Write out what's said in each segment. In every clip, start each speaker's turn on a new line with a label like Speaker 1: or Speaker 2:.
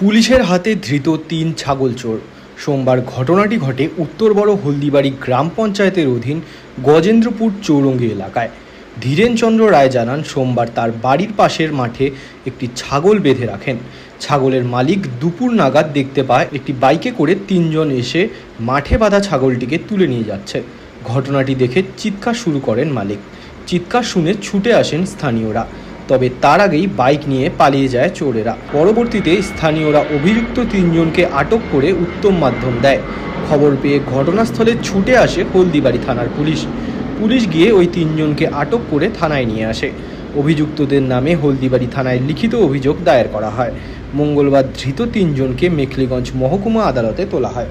Speaker 1: পুলিশের হাতে ধৃত তিন ছাগল চোর। সোমবার ঘটনাটি ঘটে উত্তর বড় হলদিবাড়ি গ্রাম পঞ্চায়েতের অধীন গজেন্দ্রপুর চৌরঙ্গি এলাকায়। ধীরেনচন্দ্র রায় জানান, সোমবার তার বাড়ির পাশের মাঠে একটি ছাগল বেঁধে রাখেন। ছাগলের মালিক দুপুর নাগাদ দেখতে পায়, একটি বাইকে করে তিনজন এসে মাঠে বাঁধা ছাগলটিকে তুলে নিয়ে যাচ্ছে। ঘটনাটি দেখে চিৎকার শুরু করেন মালিক। চিৎকার শুনে ছুটে আসেন স্থানীয়রা তবে তার আগেই বাইক নিয়ে পালিয়ে যায় চোরেরা পরবর্তীতে স্থানীয়রা অভিযুক্ত তিনজনকে আটক করে উত্তম মাধ্যম দেয় খবর পেয়ে ঘটনাস্থলে ছুটে আসে হলদিবাড়ি থানার পুলিশ পুলিশ গিয়ে ওই তিনজনকে আটক করে থানায় নিয়ে আসে অভিযুক্তদের নামে হলদিবাড়ি থানায় লিখিত অভিযোগ দায়ের করা হয় মঙ্গলবার ধৃত তিনজনকে মেখলিগঞ্জ মহকুমা আদালতে তোলা হয়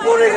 Speaker 2: পুলিশ